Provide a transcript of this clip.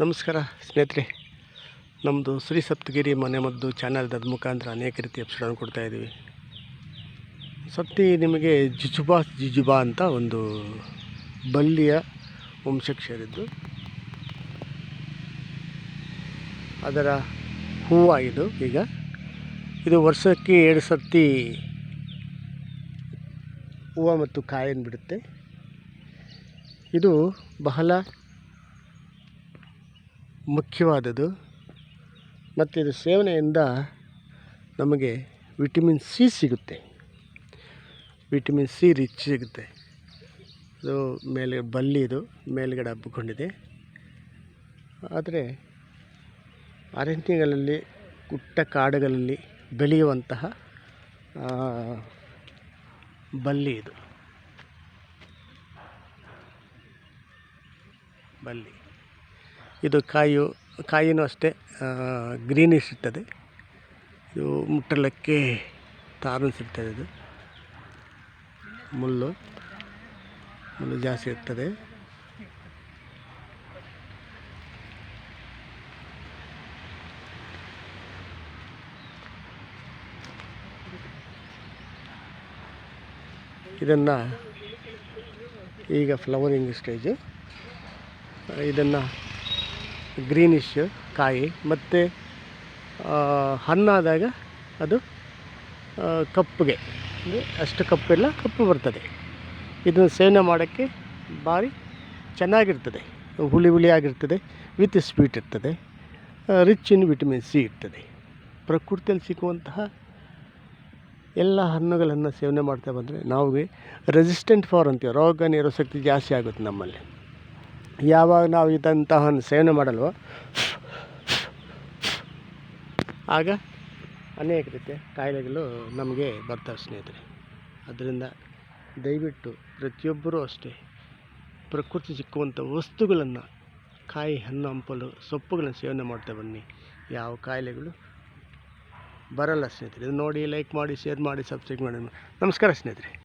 ನಮಸ್ಕಾರ ಸ್ನೇಹಿತರೆ. ನಮ್ಮದು ಶ್ರೀ ಸಪ್ತಗಿರಿ ಮನೆ ಮದ್ದು ಚಾನಲ್ದ ಮುಖಾಂತರ ಅನೇಕ ರೀತಿಯ ಕೊಡ್ತಾ ಇದ್ದೀವಿ. ಸತ್ತಿ ನಿಮಗೆ ಜಿಜುಬಾ ಜಿಜುಬಾ ಅಂತ ಒಂದು ಬಲ್ಲಿಯ ವಂಶಕ್ಕೆ ಅದರ ಹೂವು ಇದು ಈಗ. ಇದು ವರ್ಷಕ್ಕೆ ಎರಡು ಸರ್ತಿ ಹೂವು ಮತ್ತು ಕಾಯನ್ನು ಬಿಡುತ್ತೆ. ಇದು ಬಹಳ ಮುಖ್ಯವಾದದ್ದು. ಮತ್ತು ಇದು ಸೇವನೆಯಿಂದ ನಮಗೆ ವಿಟಮಿನ್ ಸಿ ಸಿಗುತ್ತೆ. ವಿಟಮಿನ್ ಸಿ ರಿಚ್ ಸಿಗುತ್ತೆ. ಇದು ಮೇಲೆ ಬಲ್ಲಿ ಇದು, ಮೇಲುಗಡೆ ಹಬ್ಬಿಕೊಂಡಿದೆ. ಆದರೆ ಅರಣ್ಯಗಳಲ್ಲಿ, ಗುಟ್ಟ ಕಾಡುಗಳಲ್ಲಿ ಬೆಳೆಯುವಂತಹ ಬಲ್ಲಿ ಇದು. ಬಲ್ಲಿ ಇದು ಕಾಯು ಕಾಯಿಯೂ ಅಷ್ಟೇ ಗ್ರೀನಿಶ್ ಇರ್ತದೆ. ಇದು ಮುಟ್ಟಲಕ್ಕೆ ತಾರನ್ಸ್ ಇರ್ತದೆ ಇದು ಮುಳ್ಳು ಮುಳ್ಳು ಜಾಸ್ತಿ ಇರ್ತದೆ. ಇದನ್ನು ಈಗ ಫ್ಲವರಿಂಗ್ ಸ್ಟೇಜು ಇದನ್ನು ಗ್ರೀನಿಶ್ ಕಾಯಿ. ಮತ್ತು ಹಣ್ಣಾದಾಗ ಅದು ಕಪ್ಪಿಗೆ ಅಂದರೆ ಅಷ್ಟು ಕಪ್ಪಿಲ್ಲ ಕಪ್ಪು ಬರ್ತದೆ. ಇದನ್ನು ಸೇವನೆ ಮಾಡೋಕ್ಕೆ ಭಾರಿ ಚೆನ್ನಾಗಿರ್ತದೆ. ಹುಳಿ ಹುಳಿಯಾಗಿರ್ತದೆ ವಿತ್ ಸ್ವೀಟ್ ಇರ್ತದೆ ರಿಚ್ ಇನ್ ವಿಟಮಿನ್ ಸಿ ಇರ್ತದೆ. ಪ್ರಕೃತಿಯಲ್ಲಿ ಸಿಗುವಂತಹ ಎಲ್ಲ ಹಣ್ಣುಗಳನ್ನು ಸೇವನೆ ಮಾಡ್ತಾ ಬಂದರೆ ನಾವು ರೆಸಿಸ್ಟೆಂಟ್ ಫಾರ್ ಅಂತೀವಿ. ರೋಗ ನಿರೋಧಶಕ್ತಿ ಜಾಸ್ತಿ ಆಗುತ್ತೆ ನಮ್ಮಲ್ಲಿ. ಯಾವಾಗ ನಾವು ಇದ್ದಂತಹ ಸೇವನೆ ಮಾಡಲ್ವೋ? ಆಗ ಅನೇಕ ರೀತಿಯ ಕಾಯಿಲೆಗಳು ನಮಗೆ ಬರ್ತವೆ ಸ್ನೇಹಿತರೆ. ಅದರಿಂದ ದಯವಿಟ್ಟು ಪ್ರತಿಯೊಬ್ಬರೂ ಅಷ್ಟೇ ಪ್ರಕೃತಿ ಸಿಕ್ಕುವಂಥ ವಸ್ತುಗಳನ್ನು ಕಾಯಿ, ಹಣ್ಣು, ಹಂಪಲು, ಸೊಪ್ಪುಗಳನ್ನು ಸೇವನೆ ಮಾಡ್ತಾ ಬನ್ನಿ. ಯಾವ ಕಾಯಿಲೆಗಳು ಬರಲ್ಲ ಸ್ನೇಹಿತರೆ. ಇದು ನೋಡಿ ಲೈಕ್ ಮಾಡಿ ಶೇರ್ ಮಾಡಿ ಸಬ್ಸ್ಕ್ರೈಬ್ ಮಾಡಿ. ನಮಸ್ಕಾರ ಸ್ನೇಹಿತರೆ.